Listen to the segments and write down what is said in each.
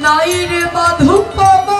নাইরে বাধু পাবা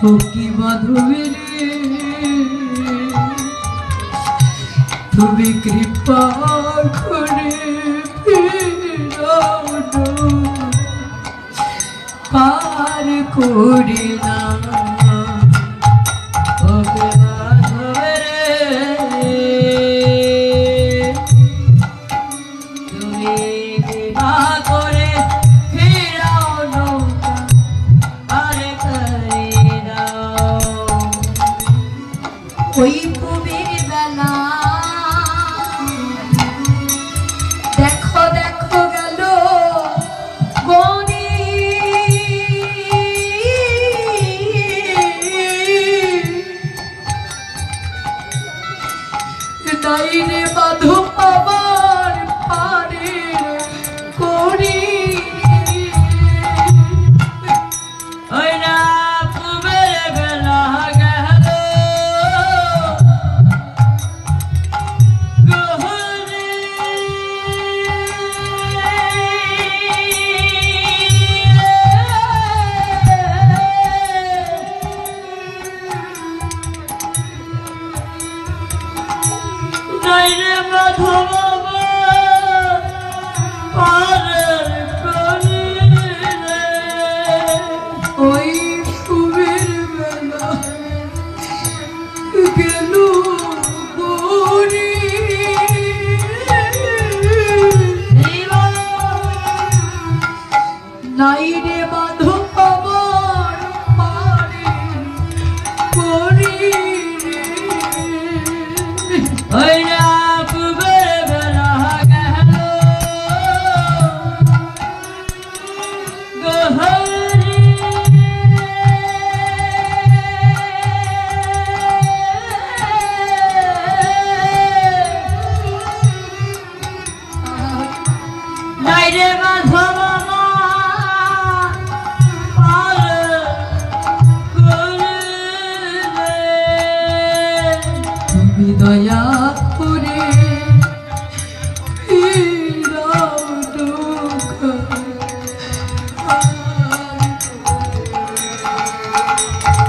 কি মাধবীর তুমি কৃপা করে পার করে না।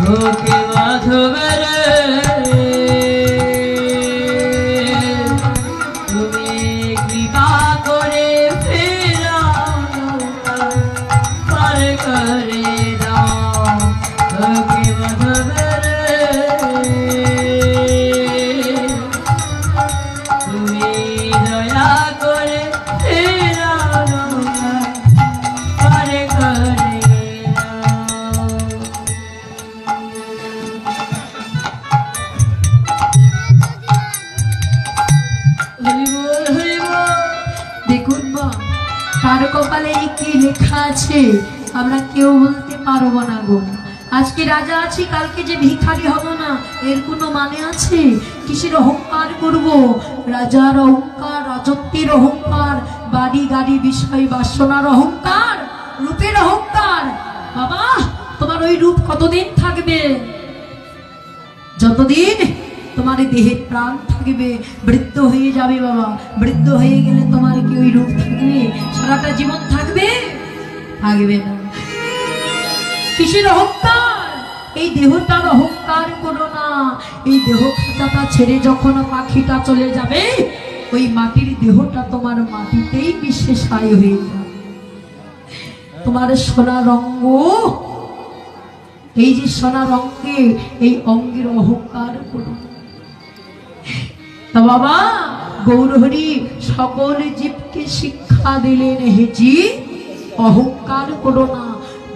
লোকে মাধবের আছে আমরা কেউ বলতে পারব না গো। আজকে রাজা আছি, কালকে যে ভিখারি হব না, এর কোনো মানে আছে? কিসের অহংকার করব? রাজার অহংকার, রাজত্বের অহংকার, বাড়ি গাড়ি বিষয় বাসনার অহংকার, রূপের অহংকার। বাবা, তোমার ওই রূপ কতদিন থাকবে? যতদিন তোমার দেহে প্রাণ থাকবে, বৃদ্ধ হয়ে যাবে বাবা। বৃদ্ধ হয়ে গেলে তোমার কি ওই রূপ থাকবে? সারাটা জীবন থাকবে? থাকবে না। কিসের অহংকার? এই দেহটার অহংকার করো না। এই দেহ খাতাটা ছেড়ে যখন পাখিটা চলে যাবে, ওই মাটির দেহটা তোমার মাটিতেই বিশেষ আয় হয়ে যাবে। তোমার সোনা রঙ্গ, এই যে সোনা অঙ্গে এই অঙ্গের অহংকার করো না। তা বাবা, গৌরহরি সকল জীবকে শিক্ষা দিলেন হে জি। অহংকার করো না।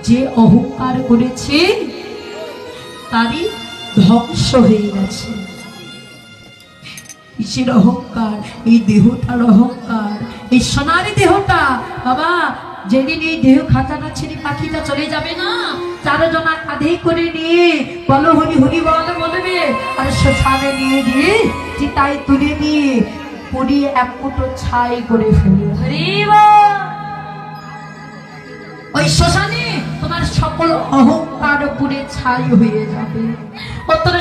যে অহংকার করেছে, তারই ধ্বংস হয়ে গেছে। কিসের অহংকার? এই দেহটার অহংকার। এই সোনারি দেহটা, বাবা, যেদিন এই দেহ খাঁচাটা ছেড়ে পাখিটা চলে যাবে না চারজনা কাঁধে করে নিয়ে বলো হরি হরি বল আর শ্মশানে নিয়ে গিয়ে চিতায় তুলে নিয়ে পুড়িয়ে এক মুঠো ছাই করে ফেলবে ওই শ্মশানে তোমার সকল অহংকার পুড়ে ছাই হয়ে যাবে। ও তোর